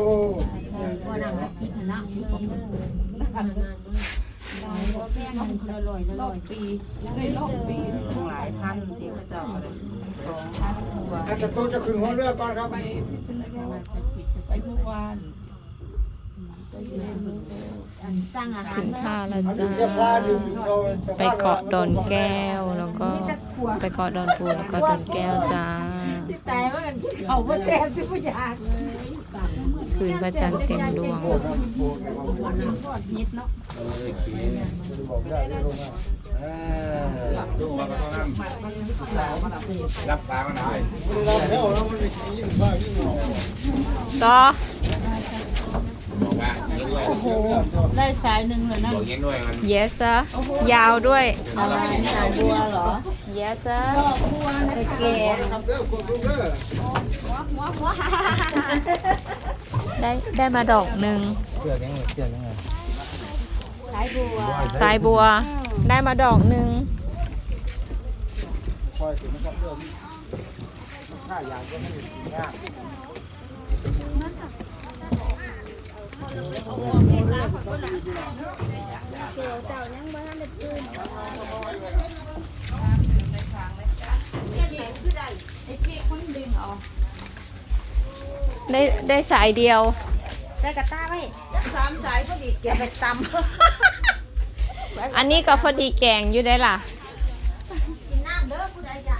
อ้บ่นั่งแบบคิดนะคิดของมันเราแป้งมันลอยๆลอยปีได้รอบปีทั้งหลายพันที่เขาเจ้าเลยสองพันกว่าอาจจะต้องจะขึ้นหัวเรือก่อนครับไปพิษณุโลกไปเมื่อวานสร้างอาหารถึงท่าแล้วอันจ้านี้จะพารไปเกาะดอนแก้วแล้วก็ไปเกาะดอนปูแล้วก็ดอนแก้วจ้าแต่ว่ากันเขาบ่แซ่บที่ผู้อยาก คืนพระจันทร์เต็มดวงนิดเนาะดูว่าก็ต้องรับตามันได้เราแล้วเรามันยิ่งบ้ายิ่งต่อ บอกว่าเงี้ยด้วยได้สายหนึ่งเลยนะบอกเงี้ยด้วยมัน yes sir ยาวด้วย สายบัวเหรอ yes sir ตะเกียงทำ เด้อคนรู้เด้อได้ได้มาดอกหนึ่งสายบัวสายบัว ได้มาดอกหนึ่งคอยถึงนะครับเรื่องค่าอย่างก็ไม่ยากได้ได้ สายเดียว ใส่กระต้าไว้สามสายพอดีเก็บไปตำอันนี้ก็พอดีแกงอยู่ได้ล่ะ กินน้ำเด้อผู้ใดอยาก